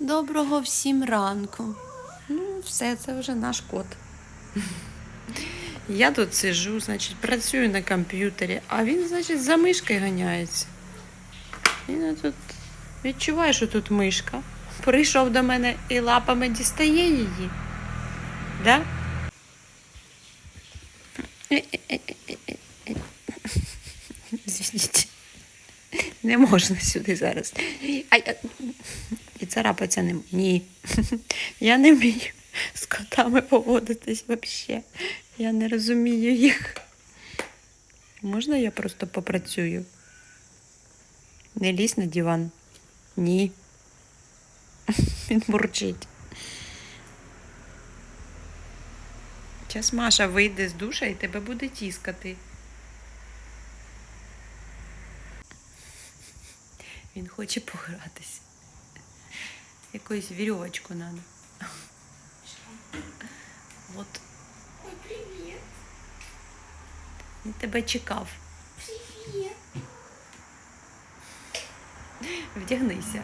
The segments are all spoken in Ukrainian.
Доброго всім ранку. Ну, все, це вже наш кот. Я тут сижу, значить, працюю на комп'ютері, а він, значить, за мишкою ганяється. Він тут відчуває, що тут мишка. Прийшов до мене і лапами дістає її. Да? Звідіть. Не можна сюди зараз. Ай, царапатися не Ні. Я не вмію з котами поводитись взагалі. Я не розумію їх. Можна я просто попрацюю? Не лізь на диван. Ні. Він бурчить. Зараз Маша вийде з душа і тебе буде тіскати. Він хоче погратися. Якусь вірьовочку треба. От. Ой, привет. Він тебе чекав. Привет. Вдягнися.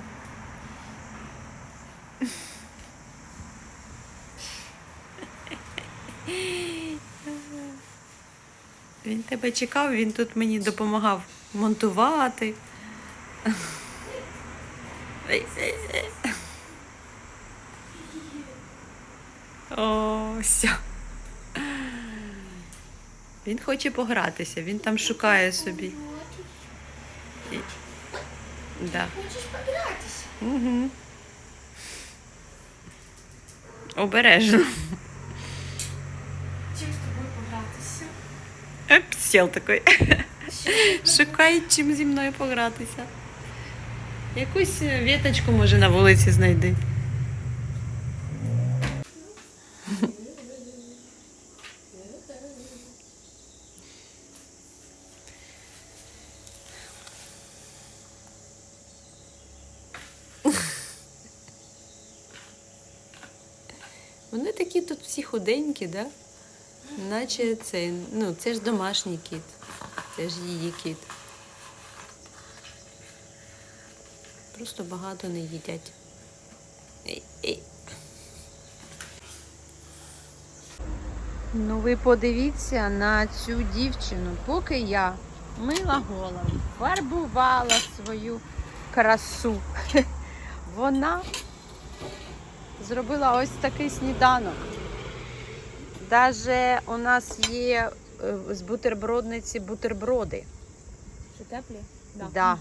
Він тебе чекав, він тут мені допомагав монтувати. О, все. Він хоче погратися, він там шукає собі. І- Да. Хочеш погратися? Угу. Обережно. Чим з тобою погратися? Оп, сел такий. Шукає, чим зі мною погратися. Якусь віточку, може, на вулиці знайди. Вони такі тут всі худенькі, да? Наче це, ну, це ж домашній кіт. Це ж її кіт. Просто багато не їдять. Ну, ви подивіться на цю дівчину, поки я мила голову, фарбувала свою красу. Вона зробила ось такий сніданок. Даже у нас є е, з бутербродниці бутерброди. Що теплі? Да.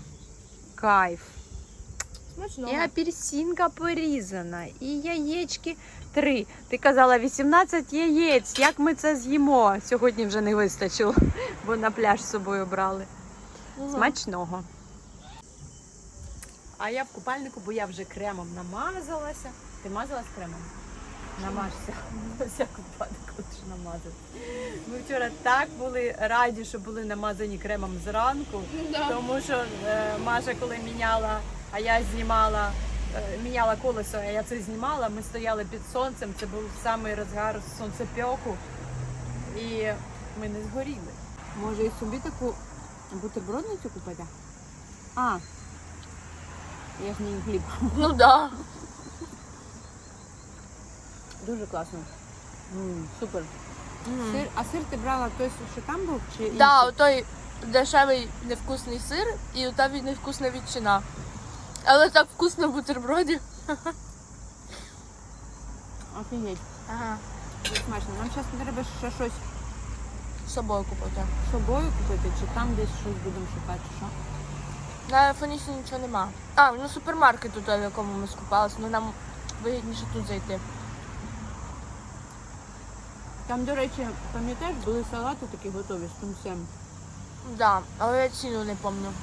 Кайф. Смачно. І апельсинка порізана, і яєчки три. Ти казала 18 яєць. Як ми це з'їмо? Сьогодні вже не вистачило, бо на пляж з собою брали. Смачного. А я в купальнику, бо я вже кремом намазалася. Ти мазалась кремом? Намажся. На всяк випадок лише намазати. Ми вчора так були раді, що були намазані кремом зранку, тому що е, Маша, коли міняла, а я знімала, е, міняла колесо, а я це знімала, ми стояли під сонцем, це був самий розгар сонцепьоку, і ми не згоріли. Може і собі таку бутербродницю купити? А, я ж не хліб. Ну да. Дуже класно. супер. Сир, а сир ти брала той, що там був? Чи інший? Да, той дешевий невкусний сир і та від невкусна ветчина. Але так вкусно в бутерброді. Офігеть, Ага. дуже смачно. Нам зараз треба ще щось З собою купити. з собою купити, чи там десь щось будемо шукати, чи що? На Фонісі нічого нема. А, ну супермаркет тут, в якому ми скупалися, ну нам вигідніше тут зайти. Там, до речі, пам'ятаєш, були салати такі готові з тунцем. Да, але я ціну не пам'ятаю.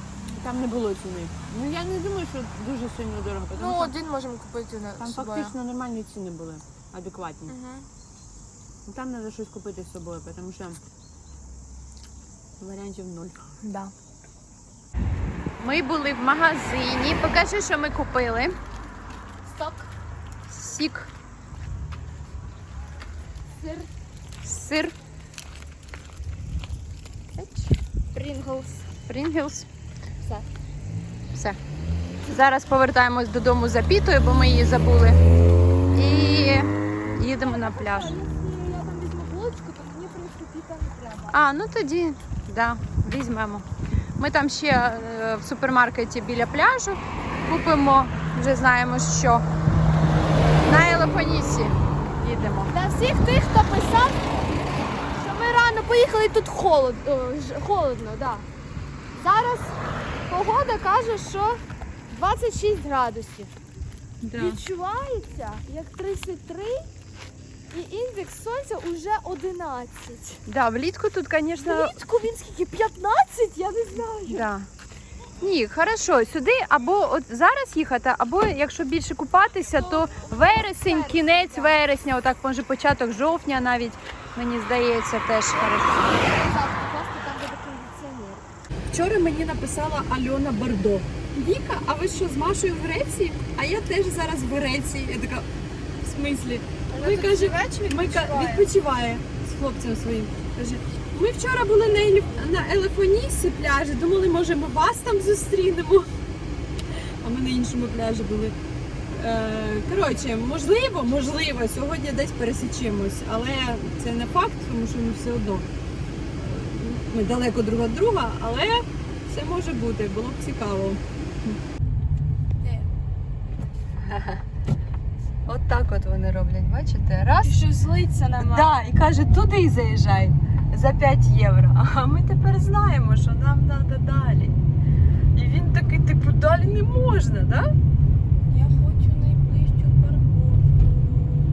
Там не було ціни. Ну я не думаю, що дуже сильно дорого, тому Ну, один можемо купити на там собою. фактично нормальні ціни були, адекватні. Угу. Ну, Там треба щось купити з собою, тому що варіантів нуль. Да. Ми були в магазині. Покажи, що ми купили. Сток. Сік, Сир. Сир, Принглс. Pringles. Все. Все. Зараз повертаємось додому за пітою, бо ми її забули. І їдемо на пляж. Я там візьму булочку, то мені приступіти не треба. А, ну тоді, да, візьмемо. Ми там ще е, в супермаркеті біля пляжу купимо, вже знаємо що. На Елефонісі їдемо. Для всіх тих, хто писав, поїхали, тут холод, о, ж- холодно, да. Зараз погода каже, що 26 градусів. Відчувається як 33 і індекс сонця уже 11. Да, влітку тут, звісно, Влітку він скільки? 15? Я не знаю. Да. Ні, хорошо, сюди або от зараз їхати, або якщо більше купатися, то вересень, кінець вересня, отак може початок жовтня навіть, мені здається, теж хорошо. Вчора мені написала Альона Бордо. Віка, а ви що з Машою в Греції? А я теж зараз в Греції. Я така, в смислі? Ми каже, ми відпочиває з хлопцем своїм. Каже, ми вчора були на, Елі... на Елефонісі пляжі, думали, може, ми вас там зустрінемо. А ми на іншому пляжі були. Е, коротше, можливо, можливо, сьогодні десь пересічемось, але це не факт, тому що ми все одно. Ми далеко друг від друга, але все може бути, було б цікаво. От так от вони роблять, бачите? Раз. Що злиться на мене. Да, і каже, туди заїжджай за 5 євро. А ми тепер знаємо, що нам треба далі. І він такий, типу, далі не можна, так? Да? Я хочу найближчу парковку.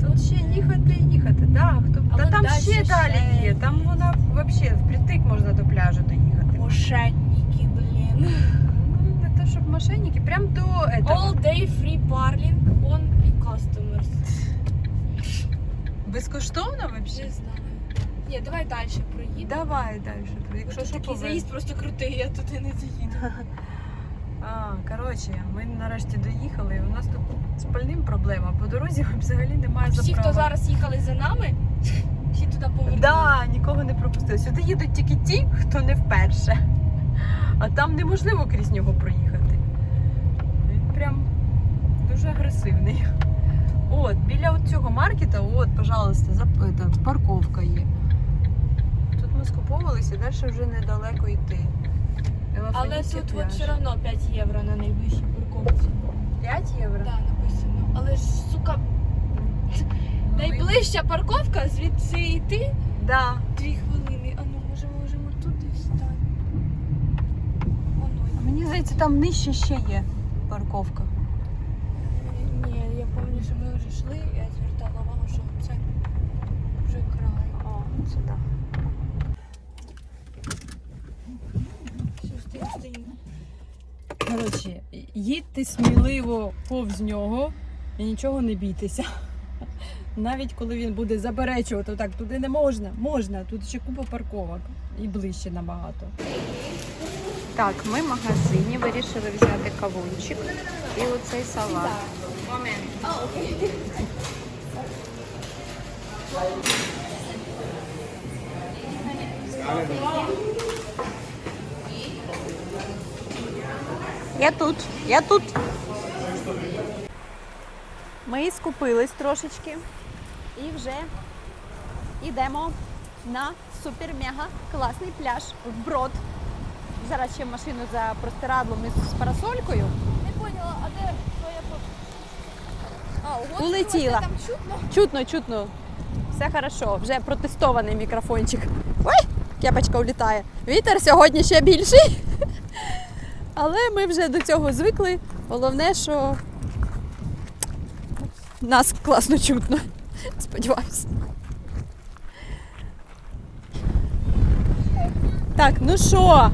Тут ще їхати і їхати, да. Хто... Та там дальше ще ще далі є. є. Там вона взагалі впритик можна до пляжу доїхати. Мошенники, блін. Ну, не то, щоб мошенники, прям до этого. All day free parking only customers. Безкоштовно взагалі? Не знаю. Ні, давай далі проїдемо. Давай далі. Якщо що Такий заїзд просто крутий, я туди не заїду. А, коротше, ми нарешті доїхали, і у нас тут з пальним проблема. По дорозі взагалі немає Всі, хто зараз їхали за нами, всі туди повернули. Да, нікого не пропустили. Сюди їдуть тільки ті, хто не вперше. А там неможливо крізь нього проїхати. Він прям дуже агресивний. От, біля от цього маркета, от, пожалуйста, зап... это, парковка є. Тут ми скуповувалися, далі вже недалеко йти. Але тут от все одно 5 євро на найближчій парковці. 5 євро? Так, написано. Але ж, сука, Ну, найближча парковка, звідси йти Да. 2 хвилини. А ну, може, можемо тут десь стати. А Мені здається, там нижче ще є парковка. Ні, я пам'ятаю, що ми вже йшли, я звертала увагу, що це вже край. О, це так. Коротше, їдьте сміливо повз нього і нічого не бійтеся. Навіть коли він буде заперечувати, так туди не можна, можна, тут ще купа парковок і ближче набагато. Так, ми в магазині вирішили взяти кавунчик і оцей салат. Я тут, я тут. Ми скупились трошечки і вже йдемо на супер-мега класний пляж в Брод. Зараз ще машину за простирадлом із з парасолькою. Не поняла, а де твоя. А, Улетіла. Там чутно. Чутно, чутно. Все хорошо, вже протестований мікрофончик. Ой, кепочка улітає. Вітер сьогодні ще більший. Але ми вже до цього звикли. Головне, що нас класно чутно. Сподіваюся. Так, ну що,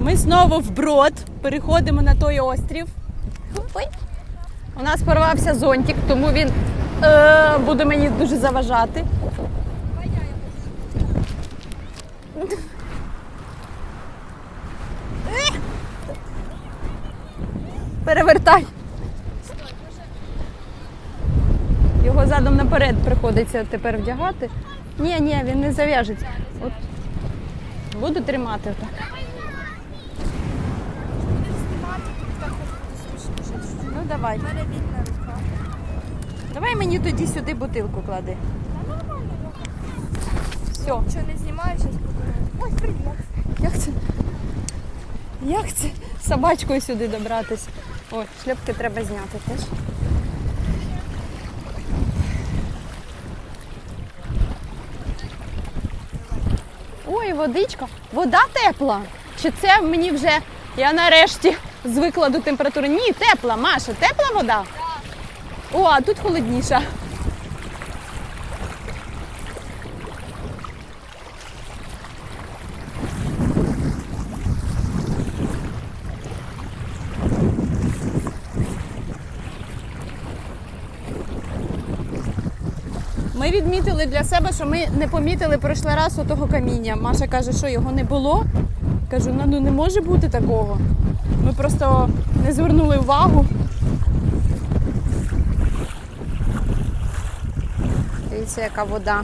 ми знову в брод. Переходимо на той острів. Ой. У нас порвався зонтик, тому він е, буде мені дуже заважати. Е! Перевертай. Його задом наперед приходиться тепер вдягати. Ні, ні, він не зав'яжеться. От. Буду тримати отак. Буде давай. Давай мені тоді сюди бутилку клади. Все. Що не знімаю, зараз покажу. Ой, привіт. Як це? Як це собачкою сюди добратись? О, шльопки треба зняти теж. Ой, водичка. Вода тепла. Чи це мені вже я нарешті звикла до температури? Ні, тепла, Маша, тепла вода. О, а тут холодніша. Ми відмітили для себе, що ми не помітили пройшли раз того каміння. Маша каже, що його не було. Кажу, ну, ну не може бути такого. Ми просто не звернули увагу. Дивіться, яка вода.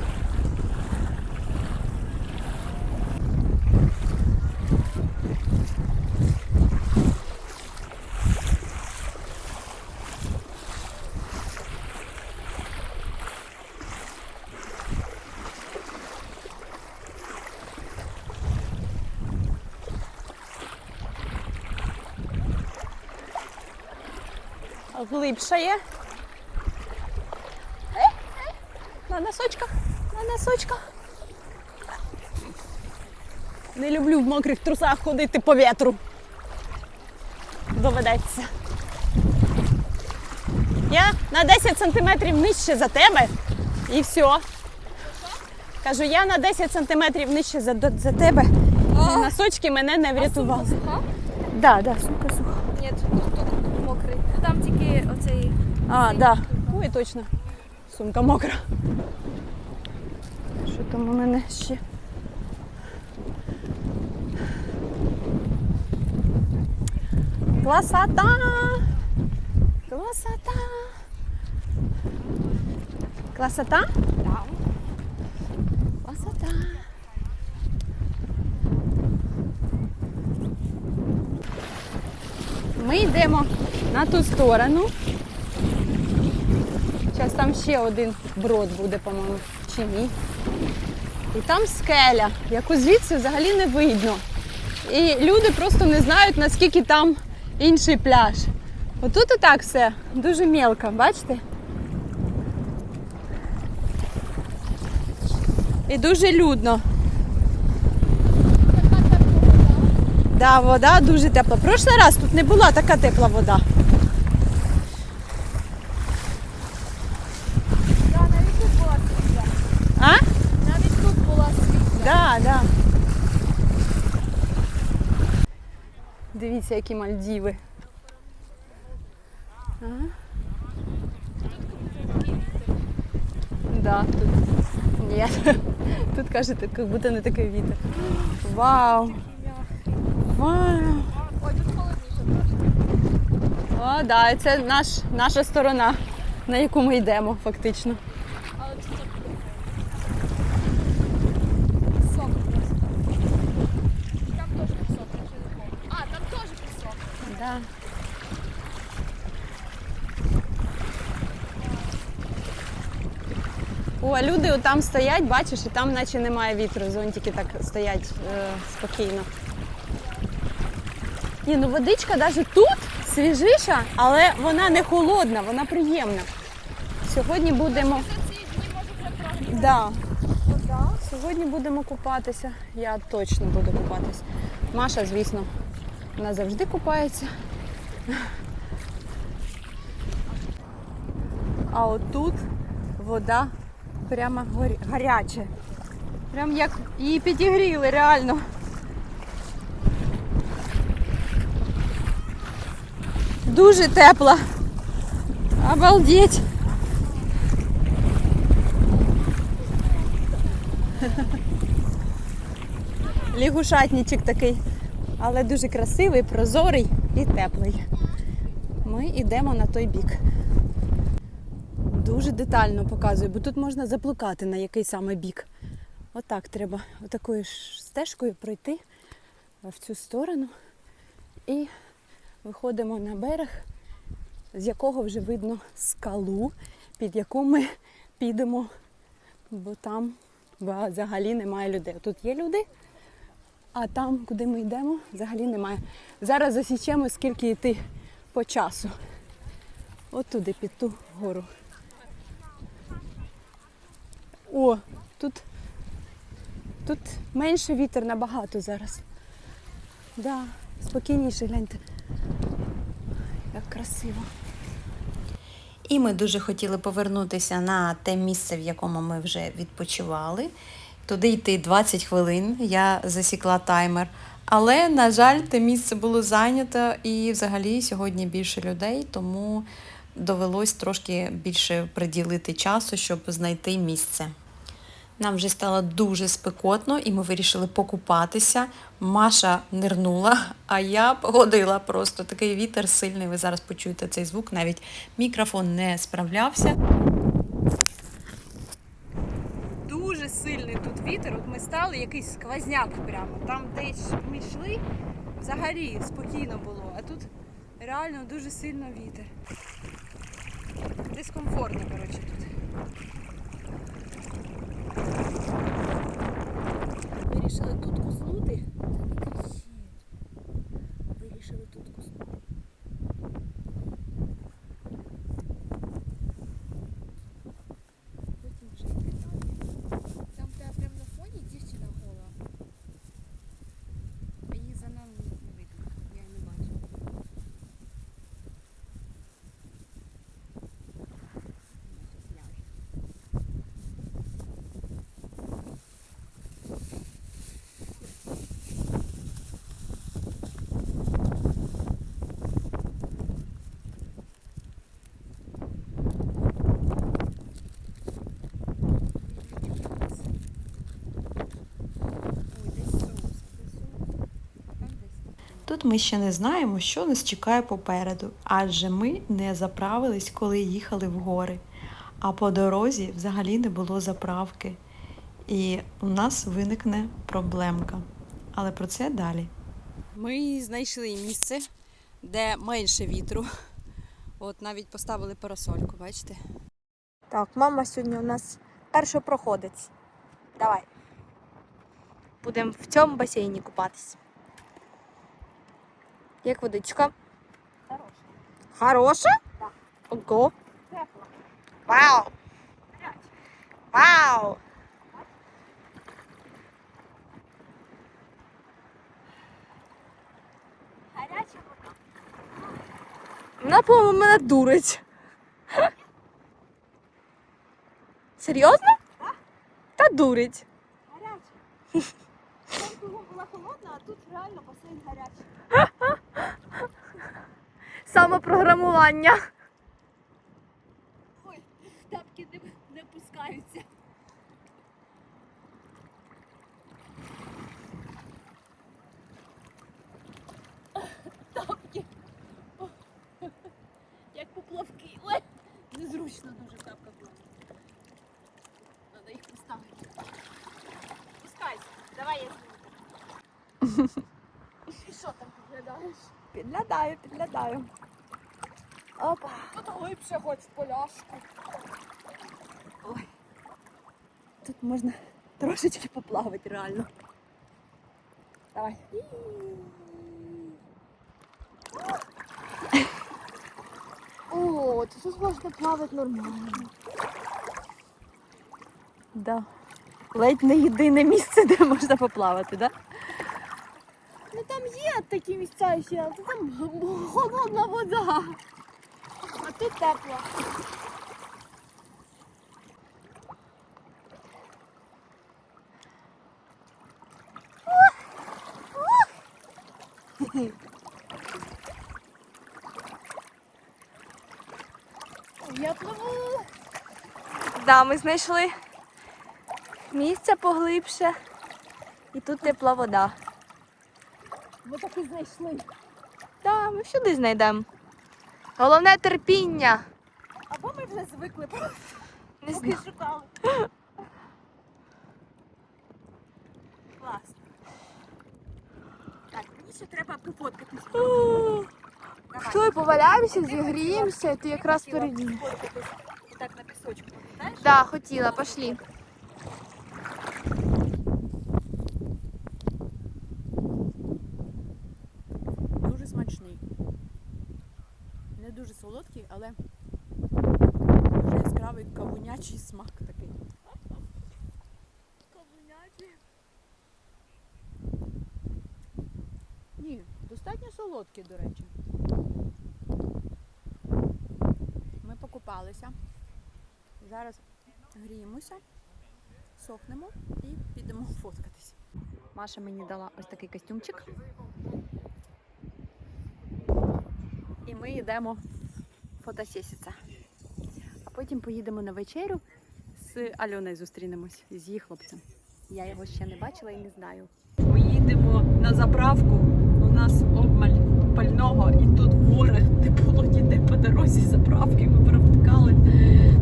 Глибша є. На носочках, на носочках. Не люблю в мокрих трусах ходити по вітру. Доведеться. Я на 10 сантиметрів нижче за тебе і все. Кажу, я на 10 сантиметрів нижче за, за тебе. І носочки мене не врятували. Суха? Да, да, сумка. Ні, тут, тут мокрий. Там оцей. А, да. Ой, точно. Сумка мокра. Що там у мене ще? Класота! Класота! Класота? Да. Красота. Ми йдемо на ту сторону. Зараз там ще один брод буде, по-моєму, чи ні. І там скеля, яку звідси взагалі не видно. І люди просто не знають, наскільки там інший пляж. Отут і так все дуже мелко, бачите? І дуже людно. Така Да, вода дуже тепла. Прошлий раз тут не була така тепла вода. Да, навіть тут була світла. А? Навіть тут була світла. Да, да. Дивіться, які Мальдіви. Да, тут. Ні. Тут кажете, як будто не такий вітер. Вау! Вау! Тут холодніше. О, да, це наш, наша сторона, на яку ми йдемо, фактично. Але тут так Пісок просто. Там теж пісок, я ще не помню. А, там теж пісок. Да. О, а люди там стоять, бачиш, і там наче немає вітру, зонтики так стоять е, спокійно. Ні, ну водичка навіть тут свіжіша, але вона не холодна, вона приємна. Сьогодні будемо. Да. Сьогодні будемо купатися. Я точно буду купатися. Маша, звісно, вона завжди купається. А отут вода прямо гаряча. Прям як її підігріли, реально. Дуже тепла. Обалдеть. Лягушатничок такий, але дуже красивий, прозорий і теплий. Ми йдемо на той бік. Дуже детально показую, бо тут можна заплукати на який саме бік. Отак треба отакою ж стежкою пройти в цю сторону і виходимо на берег з якого вже видно скалу, під яку ми підемо, бо там взагалі немає людей. Тут є люди, а там, куди ми йдемо, взагалі немає. Зараз засічемо, скільки йти по часу. От туди, під ту гору. О, тут, тут менше вітер набагато зараз. Да, спокійніше гляньте. Як красиво. І ми дуже хотіли повернутися на те місце, в якому ми вже відпочивали. Туди йти 20 хвилин. Я засікла таймер. Але, на жаль, те місце було зайнято і взагалі сьогодні більше людей, тому довелось трошки більше приділити часу, щоб знайти місце. Нам вже стало дуже спекотно, і ми вирішили покупатися. Маша нирнула, а я погодила просто такий вітер сильний. Ви зараз почуєте цей звук. Навіть мікрофон не справлявся. Дуже сильний тут вітер. От ми стали якийсь сквозняк прямо. Там десь ми йшли, взагалі спокійно було. А тут реально дуже сильно вітер. Дискомфортно, коротше, тут. Вирішили тут куснути. Вирішили тут куснути. Потім вже йти далі. Там прям, прям на фоні дівчина гола. А її за нами не видно. Я не бачу. Ой, десь соус, а де соус? Там десь. Тут ми ще не знаємо, що нас чекає попереду, адже ми не заправились, коли їхали в гори. А по дорозі взагалі не було заправки. І у нас виникне проблемка. Але про це далі. Ми знайшли місце, де менше вітру. От навіть поставили парасольку, бачите? Так, мама сьогодні у нас першопроходець. Давай. Будемо в цьому басейні купатись. Як водичка? Хороша. Хороша? Так. Ого. Тепло. Вау! Вау! Гаряча вода. Вона, по-моєму, мене дурить. Серйозно? Та дурить. Гаряча. Холодна, а тут реально басейн гарячий. Самопрограмування. Ой, тапки не, не пускаються. Тапки. Як поплавки. Ой, незручно дуже в тапках було. Треба їх поставити. Пускайся. Давай я зніму. І що там підглядаєш? Підглядаю, підглядаю. Опа. Тут глибше хоч поляшку. Ой. Тут можна трошечки поплавати реально. Давай. О, тут можна плавати нормально. Да. Ледь не єдине місце, де можна поплавати, да? Там є такі місця ще, але там холодна вода. А тут тепло. Я пливу. Да, ми знайшли місце поглибше. І тут тепла вода. Ми таки знайшли. Так, ми всюди знайдемо. Головне терпіння. Або ми вже звикли просто Не поки знаю. шукали. Класно. Так, мені ще треба пофоткатись. Хто і поваляємося, зігріємося, ти якраз перед ним. Так на пісочку, пам'ятаєш? Да, хотіла, пошли. Дуже смачний. Не дуже солодкий, але дуже яскравий кавунячий смак такий. Кавунячий? Ні, достатньо солодкий, до речі. Ми покупалися. Зараз гріємося, сохнемо і підемо фоткатись. Маша мені дала ось такий костюмчик. І ми йдемо фотосесіться. А потім поїдемо на вечерю з Альоною зустрінемось з її хлопцем. Я його ще не бачила і не знаю. Ми їдемо на заправку. У нас обмаль пального, і тут горах не було ніде по дорозі заправки. Ми провтикали.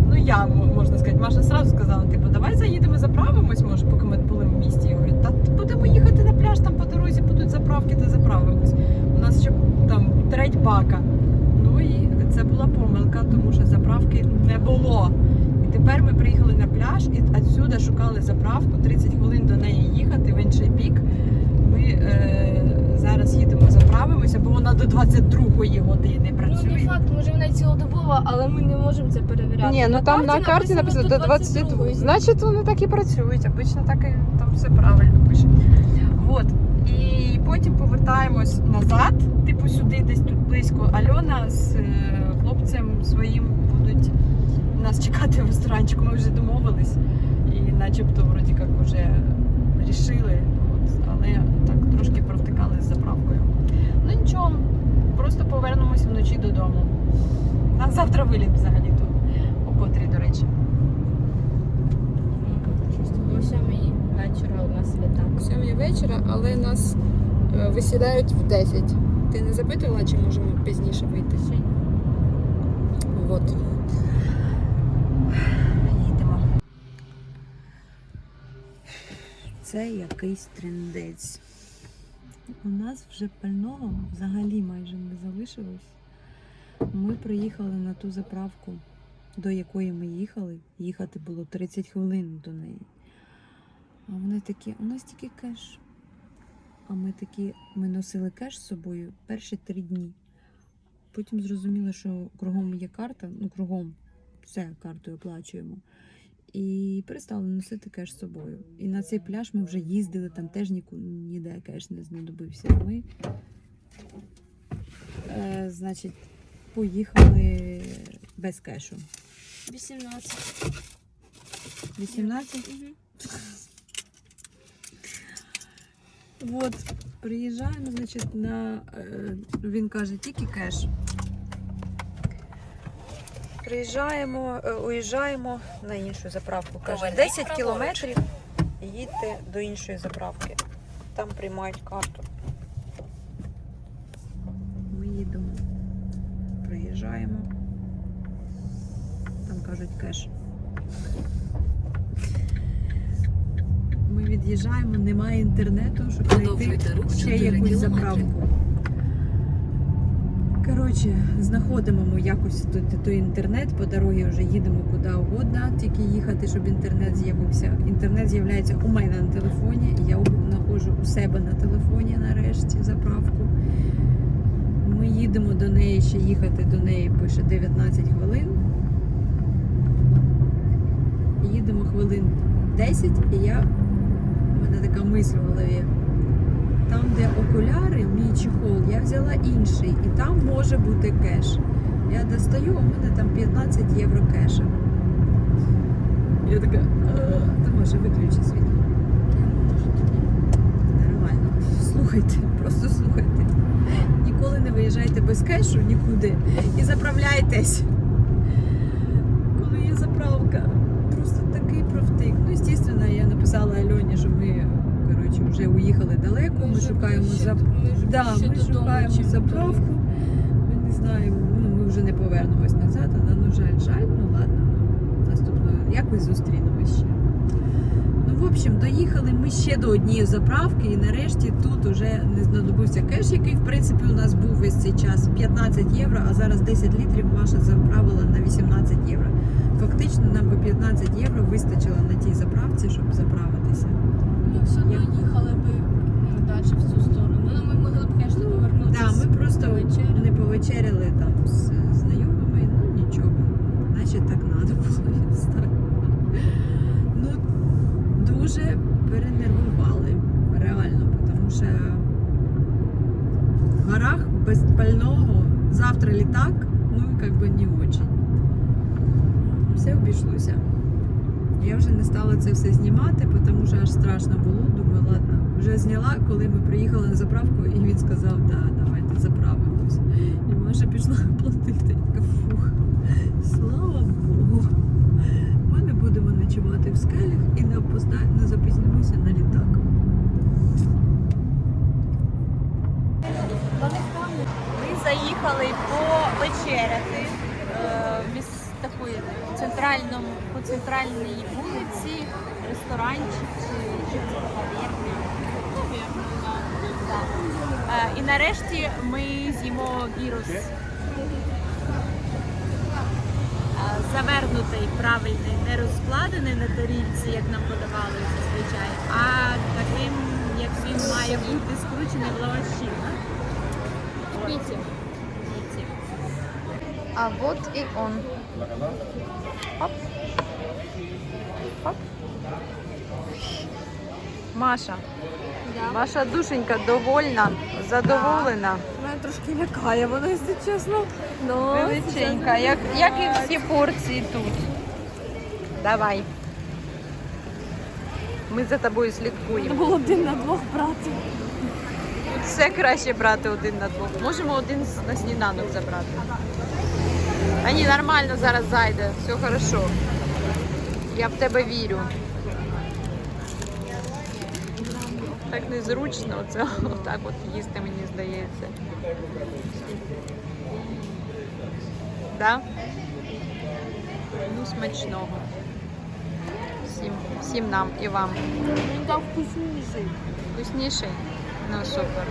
Ну я можна сказати, Маша сразу сказала: типу, давай заїдемо, заправимось, може, поки ми були в місті. Я говорю, та будемо їхати на пляж, там по дорозі будуть заправки, та заправимось. У нас ще там треть бака. Ну це була помилка, тому що заправки не було. І тепер ми приїхали на пляж і відсюди шукали заправку. 30 хвилин до неї їхати в інший бік. Ми е, зараз їдемо, заправимося, бо вона до 22 години Ну, працює. не факт, може вона цілодобова, але ми не можемо це перевіряти. Ні, ну там на карті написано до 22. Значить, вони так і працюють. Обично так і там все правильно пише. От. І потім повертаємось назад, типу сюди, десь тут близько. Альона з е, хлопцем своїм будуть нас чекати в ресторанчику. Ми вже домовились. І начебто вроді як вже рішили. От, але так трошки провтикали з заправкою. Ну нічого, просто повернемось вночі додому. У нас завтра виліт взагалі тут. О котрій, до речі. О сьомій вечора у нас літак. Сьомій вечора, але нас е, висідають в 10. Ти не запитувала, чи можемо пізніше вийти? От. Їдемо. Це якийсь трендець. У нас вже пального взагалі майже не залишилось. Ми приїхали на ту заправку, до якої ми їхали. Їхати було 30 хвилин до неї. А вони такі, у нас тільки кеш. А ми такі, ми носили кеш з собою перші три дні. Потім зрозуміли, що кругом є карта, ну кругом все картою оплачуємо. І перестали носити кеш з собою. І на цей пляж ми вже їздили, там теж ніку, ніде кеш не знадобився. Ми, е, значить, поїхали без кешу. 18. 18. От, приїжджаємо, значить, на. е, Він каже, тільки кеш. Приїжджаємо, е, уїжджаємо на іншу заправку. Каже, 10 кілометрів їдьте до іншої заправки. Там приймають карту. Ми їдемо, приїжджаємо. Там кажуть кеш. Ми від'їжджаємо, немає інтернету, щоб знайти ще якусь заправку. Коротше, знаходимо ми якось той, той інтернет, по дорозі вже їдемо куди угодно, тільки їхати, щоб інтернет з'явився. Інтернет з'являється у мене на телефоні, я знаходжу у себе на телефоні нарешті заправку. Ми їдемо до неї, ще їхати до неї пише 19 хвилин. Їдемо хвилин 10, і я мене така мисль в голові. Там, де окуляри, мій чехол, я взяла інший, і там може бути кеш. Я достаю, у мене там 15 євро кеша. Я така, «Е, та може виключи світло. Нормально. Слухайте, просто слухайте. Ніколи не виїжджайте без кешу нікуди і заправляйтесь. Коли є заправка, просто такий провтик. Ну, звісно, я написала Альоні, що коротше, вже уїхали далеко. Ми шукаємо зап... да, ми шукаємо заправку. Ми не знаємо, ну ми вже не повернемось назад, але ну жаль, жаль, ну ладно. Наступного якось зустрінемось ще. Ну, в общем, доїхали ми ще до однієї заправки, і нарешті тут уже не знадобився кеш, який в принципі у нас був весь цей час 15 євро, а зараз 10 літрів Маша заправила на 18 євро. Фактично нам би 15 євро вистачило на тій заправці, щоб заправитися. Ми все одно їхали б далі в цю сторону. Ну, ми могли б, звісно, повернутися. Так, ми просто повечеряти. не повечеряли там з знайомими, ну нічого. Значить так треба було відстати. Ну, дуже перенервували, реально, тому що в горах без пального завтра літак, ну как би не очень. Все обійшлося. Я вже не стала це все знімати, тому що аж страшно було. Думаю, ладно, вже зняла, коли ми приїхали на заправку, і він сказав, да, давайте заправимось. І Маша пішла платити. Я Фух, слава Богу. Ми не будемо ночувати в скелях і не, опозда- не запізнимося на літак. Ми заїхали повечеряти е, в міс такої центральному по центральній вулиці, ресторанчик чи, кав'ярня. Е, І нарешті ми з'їмо гірос. Е, Завернутий, правильний, не розкладений на тарілці, як нам подавали зазвичай, а таким, як він має бути скручений в лаваші. А вот и он. Оп. Оп. Маша. Маша душенька довольна, задоволена. Мене трошки лякає, воно, якщо чесно. Ну, Величенька, як, як і всі порції тут. Давай. Ми за тобою слідкуємо. було один на двох брати. Тут все краще брати один на двох. Можемо один на сніданок забрати. А ні, нормально зараз зайде, все хорошо. Я в тебе вірю. Так незручно, це отак от їсти, мені здається. Да? Ну, смачного. Всім, всім нам і вам. Він дав вкусніший. Вкусніший? Ну супер.